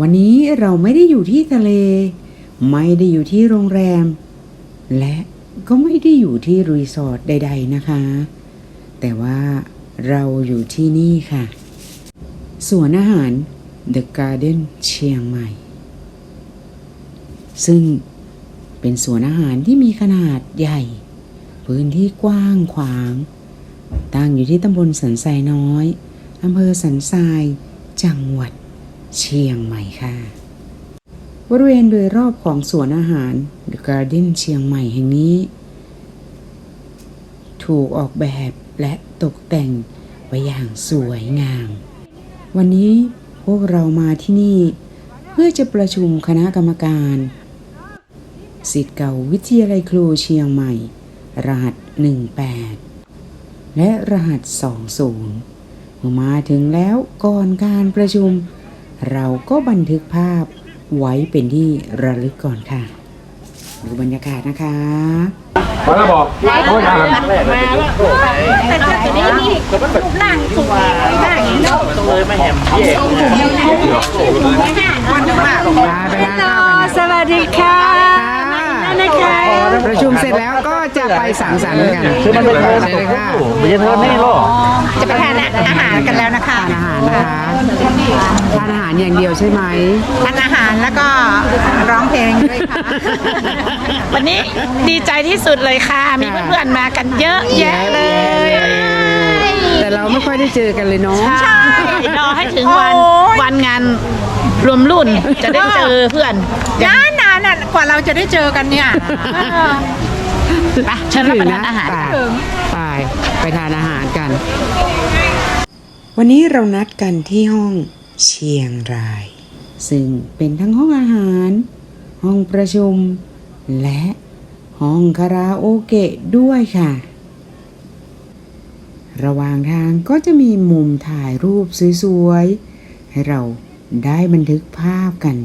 วันนี้เราไม่ได้อยู่ที่ทะเล ไม่ได้อยู่ที่โรงแรม และก็ไม่ได้อยู่ที่รีสอร์ทใด ๆนะคะ แต่ว่าเราอยู่ที่นี่ค่ะ สวนอาหาร The Garden เชียงใหม่ ซึ่งเป็นสวนอาหารที่มีขนาดใหญ่ พื้นที่กว้างขวาง ตั้งอยู่ที่ตำบลสันทรายน้อยอำเภอสันทรายจังหวัด เชียงใหม่ค่ะ บริเวณโดยรอบของสวนอาหาร The Garden เชียงใหม่แห่งนี้ ถูกออกแบบและตกแต่งไว้อย่างสวยงาม วันนี้พวกเรามาที่นี่ เพื่อจะประชุมคณะกรรมการสิทธิ์เก่าวิทยาลัยครูเชียงใหม่ รหัส 18 และรหัส 20 เมื่อมาถึงแล้วก่อนการประชุม เราก็บันทึกภาพไว้เป็นที่ระลึกก่อนค่ะดูบรรยากาศนะคะมาแล้วบอกโอ้ยอ่านแต่เจ้าตัวนี้นี่รูปร่างสวยร่างอย่างนี้เนาะเลยไม่แหมเย่สวัสดีค่ะ นะคะประชุมเสร็จแล้วก็จะไปสังสรรค์กันคือมันเป็นเธอใช่เลยค่ะไม่ใช่เธอนี่หรอจะไปทานอาหารกันแล้วนะคะทานอาหารนะคะทานอาหารอย่างเดียวใช่ไหมทานอาหารแล้วก็ร้องเพลงด้วยค่ะวันนี้ดีใจที่สุดเลยค่ะ มีเพื่อนๆมากันเยอะแยะเลยแต่เราไม่ค่อยได้เจอกันเลยเนาะใช่รอให้ถึงวันวันงานรวมรุ่นจะได้เจอเพื่อนนานนานน่ะ กว่าเราจะได้เจอกันเนี่ยไปเชิญรับประทานอาหารไปไปทานอาหารกัน วันนี้เรานัดกันที่ห้องเชียงราย ซึ่งเป็นทั้งห้องอาหาร ห้องประชุม และห้องคาราโอเกะด้วยค่ะ ระหว่างทางก็จะมีมุมถ่ายรูปสวยๆ ให้เราได้บันทึกภาพกัน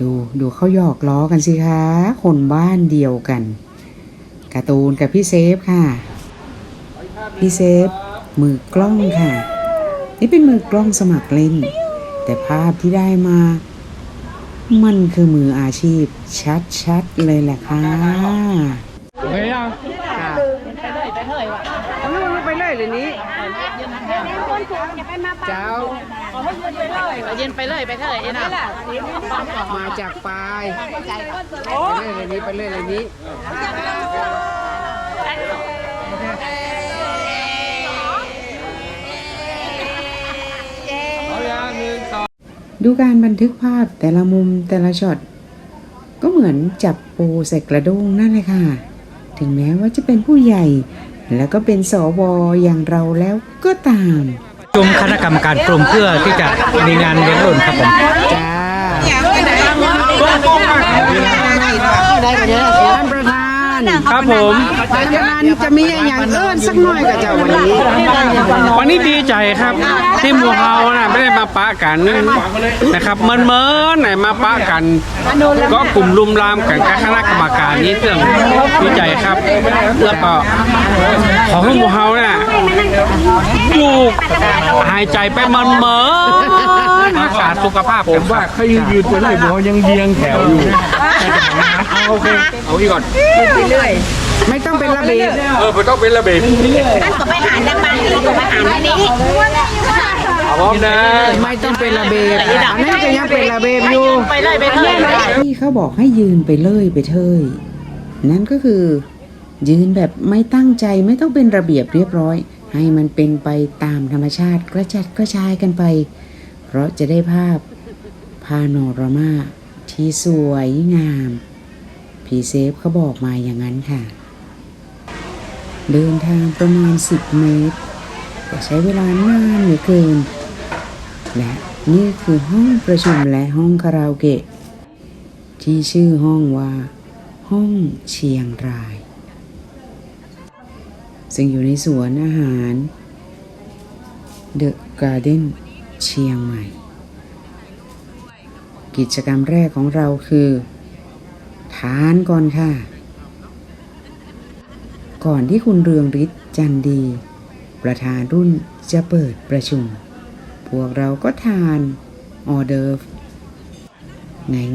ดูดูเขาหยอกล้อกันสิคะ คนบ้านเดียวกันการ์ตูนกับพี่เซฟค่ะ พี่เซฟ มือกล้องค่ะ นี่เป็นมือกล้องสมัครเล่น แต่ภาพที่ได้มา มันคือมืออาชีพ ชัดๆเลยแหละค่ะเฮ้ยยังไป เลยเลยนี้เจ้าเย็นไปเลยไปเถอะเอ็นะมาจากปลายไปเลยเลยนี้ไปเลยเลยนี้เอายังหนึ่งสองดูการบันทึกภาพแต่ละมุมแต่ละช็อตก็เหมือนจับปูใส่กระด้งนั่นเลยค่ะ ถึงแม้ว่าจะเป็นผู้ใหญ่ แล้วก็เป็นสวอย่างเราแล้วก็ตามประชุมคณะกรรมการกลุ่มเพื่อที่จะมีงานเลี้ยงรุ่นครับผมจ้าท่านประธาน ครับผมท่านประธานจะมีอย่างเอิ้นสักหน่อยกับเจ้าวันนี้วันนี้ดีใจครับที่หมู่เฮานะไม่ได้มาปะกันนะครับเมินเมินไหนมาปะกัน ก็กลุ่มรุมรามกันกับคณะกรรมการนี้เรื่องดีใจครับแล้วก็ขอให้หมู่เฮาเนี่ยอยู่หายใจไปเมินเมินรักษาสุขภาพผมว่าเขายังยืนไปเลยบอกยังเยียงแถวอยู่ เอาโอเคเอาอีกก่อนไม่ต้องเป็นระเบียบเออมันต้องเป็นระเบียบนั่นก็ไปหาดังบางทีก็ไปหาอันนี้พร้อมนะไม่ต้องเป็นระเบียบอันนั้นก็ยังเป็นระเบียบอยู่ไปเลยไปเถอะที่เขาบอกให้ยืนไปเลยไปเทยนั่นก็คือ ยืนแบบไม่ตั้งใจไม่ต้องเป็นระเบียบเรียบร้อย ให้มันเป็นไปตามธรรมชาติกระจัดกระจายกันไป เพราะจะได้ภาพพาโนรามา ที่สวยงามพีเซฟเขาบอกมาอย่างนั้นค่ะ เดินทางประมาณ 10 เมตรแต่ใช้เวลานานเหลือเกิน และนี่คือห้องประชุมและห้องคาราโอเกะ ที่ชื่อห้องว่า ห้องเชียงราย ซึ่งอยู่ในสวนอาหาร The Garden เชียงใหม่ กิจกรรมแรกของเราคือ ทานก่อนค่ะ ก่อนที่คุณเรืองฤทธิ์จันดี ประธานรุ่นจะเปิดประชุม พวกเราก็ทานออเดิร์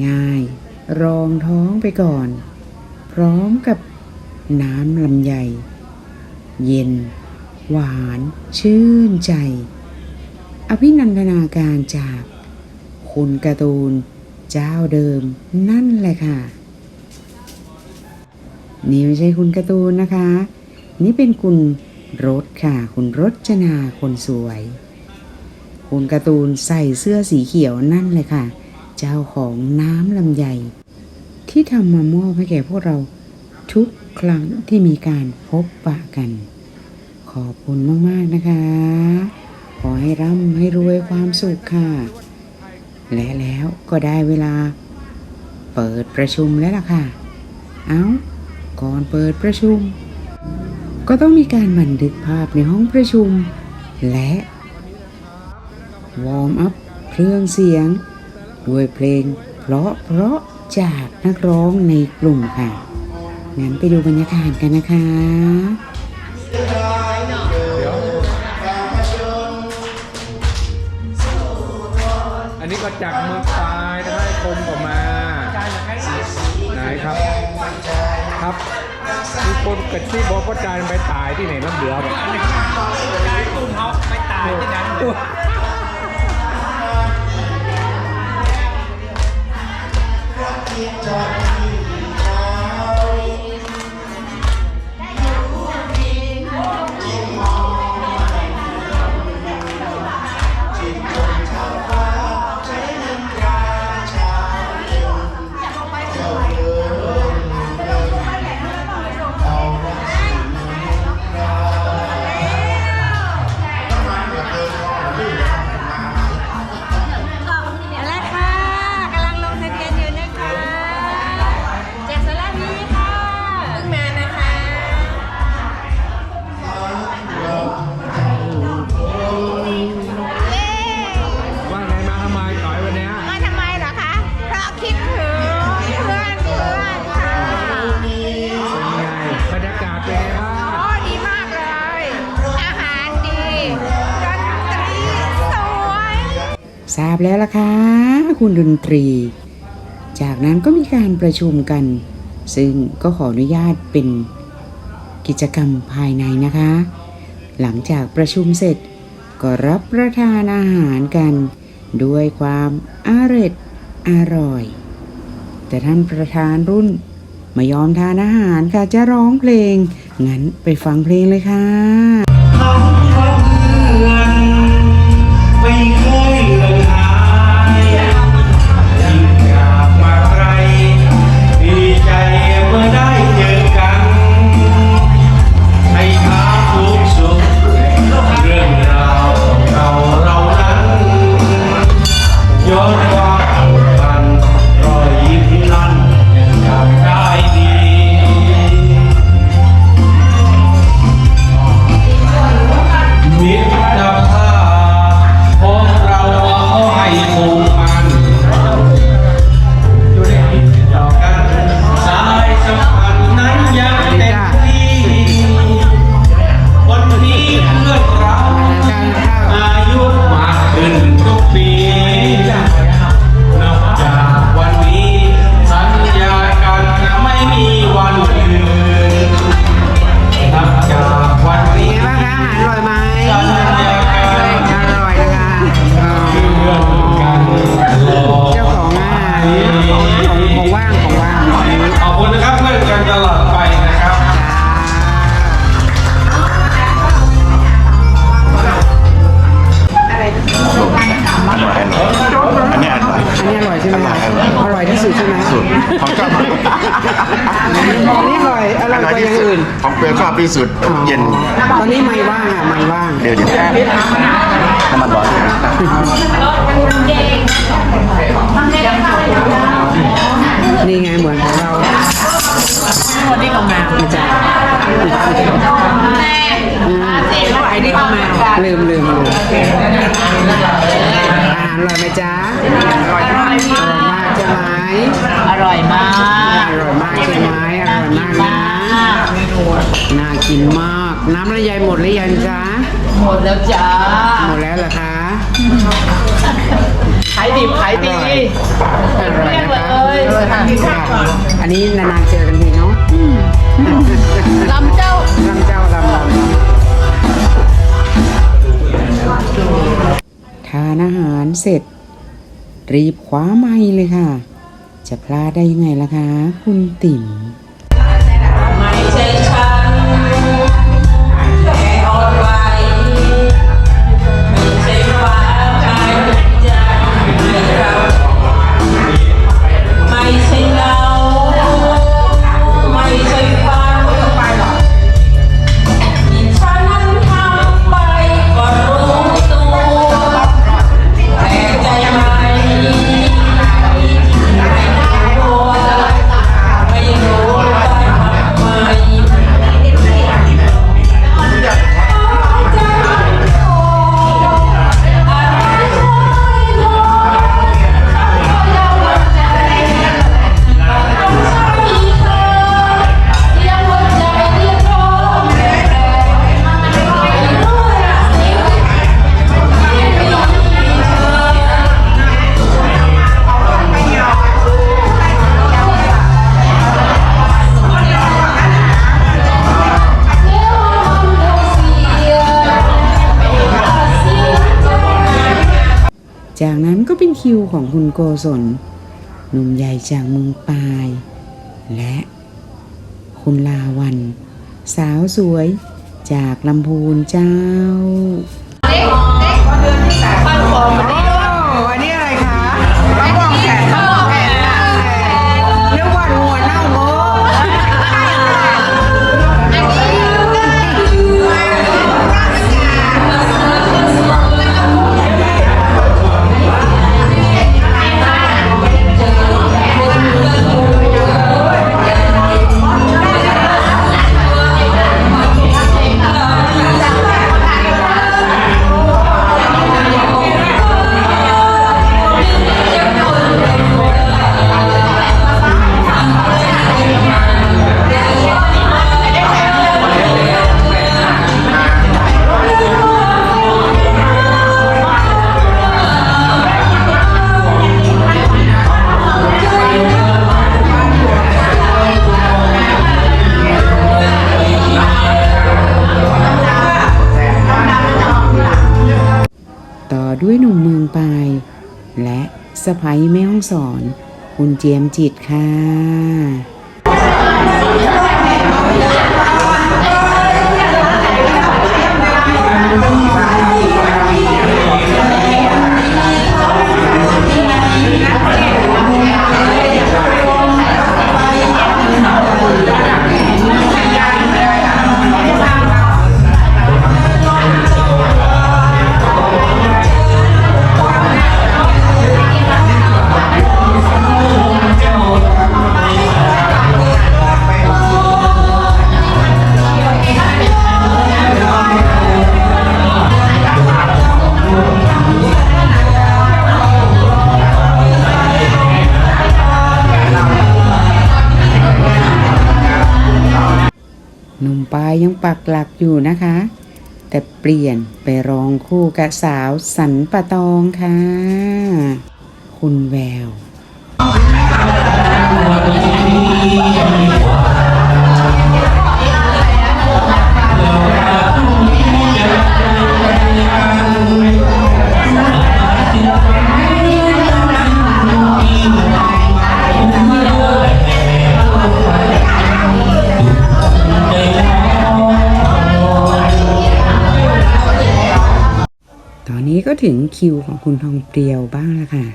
ง่ายๆ รองท้องไปก่อน พร้อมกับน้ำลำไย เย็น หวาน ชื่นใจ อภินันทนาการจาก คุณการ์ตูน เจ้าเดิม นั่นแหละค่ะ นี่ไม่ใช่คุณการ์ตูนนะคะ นี่เป็นคุณรถค่ะ คุณรจนาคนสวย คุณการ์ตูนใส่เสื้อสีเขียวนั่นเลยค่ะ เจ้าของน้ำลำไย ที่ทำมามอบให้แก่พวกเราทุกครั้งที่มีการพบปะกัน ขอบคุณมาก ๆ นะคะ ขอให้ร่ำให้รวยความสุขค่ะ และแล้วก็ได้เวลา เปิดประชุมแล้วล่ะค่ะ เอา้า ก่อนเปิดประชุม ก็ต้องมีการบันทึกภาพในห้องประชุม และวอร์มอัพเครื่องเสียง ด้วยเพลง เพราะเพราะจากนักร้องในกลุ่มค่ะ งั้นไปดูบรรยากาศกันนะคะ จากเมืองปลายนะครับไอ้คมก็มา ไหนครับ ครับมีคนกระซิบบอกว่าจานไปตายที่ไหนน้ำเหลือแบบตุ้มเขาไปตายที่นั้นจอด ทราบแล้วล่ะค่ะคุณดนตรี จากนั้นก็มีการประชุมกัน ซึ่งก็ขออนุญาตเป็นกิจกรรมภายในนะคะ หลังจากประชุมเสร็จ ก็รับประทานอาหารกัน ด้วยความอร็ดอร่อย แต่ท่านประธานรุ่นไม่ยอมทานอาหารค่ะจะร้องเพลง งั้นไปฟังเพลงเลยค่ะ ที่สุดทุกเย็น ตอนนี้ไม่ว่างอะไม่ว่าง เดี๋ยวเดี๋ยวน้ำมันร้อนนี่ไงเหมือนของเราคนนี้ก็มาจ้ะไอ้นี่ก็มาลืมลืมลืมอาหารอร่อยไหมจ๊ะอร่อยมากอร่อยมากใช่ไหมอร่อยมาก นะน่ากินมาก น้ำระยายหมดหรือยังจ๊ะ หมดแล้วจ้าหมดแล้วเหรอคะ ขายดิบขายดีอร่อยนะคะเลยค่ะค่ะอันนี้นานๆเจอกันทีเนาะลำเจ้า ลำเจ้าลำลำทานอาหารเสร็จ รีบคว้าไม้เลยค่ะ จะพลาดได้ยังไงล่ะคะ คุณติ๋มไม่ คิวของคุณโกศลหนุ่มใหญ่จากเมืองปาย และคุณลาวัน สาวสวยจากลำพูนเจ้าอั ด้วยหนุ่มเมืองปาย และสะพ้ยแม่ห้องสอน คุณเจียมจิตค่ะ อยู่นะคะ แต่เปลี่ยนไปร้องคู่กับสาวสันปะตองค่ะ คุณแวว ตอนนี้ก็ถึงคิวของคุณทองเปรียวบ้างแล้วค่ะ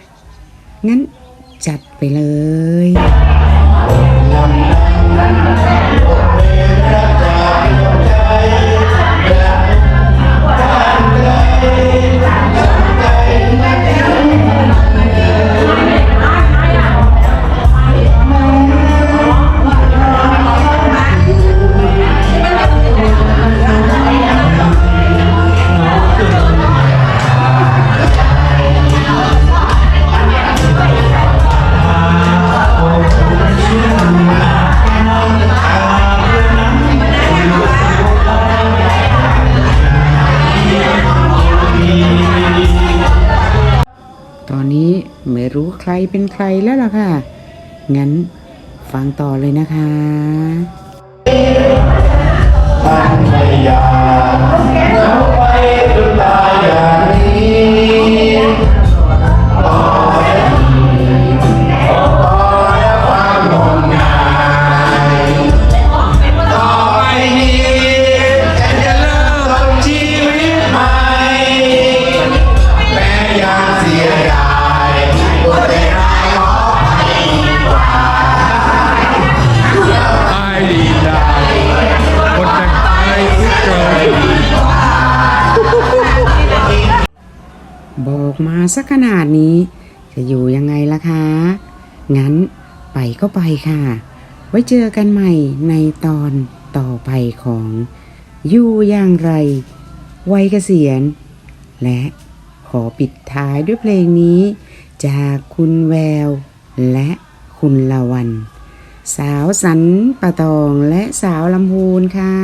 งั้นจัดไปเลยเใครเป็นใครแล้วล่ะค่ะ งั้นฟังต่อเลยนะคะไม่อยาเอาไปจนตายอย่างนี้ ยังไงล่ะคะ งั้นไปก็ไปค่ะ ไว้เจอกันใหม่ในตอนต่อไปของอยู่อย่างไรวัยเกษียณ และขอปิดท้ายด้วยเพลงนี้ จากคุณแวว และคุณละวัน สาวสันปะตองและสาวลำพูนค่ะ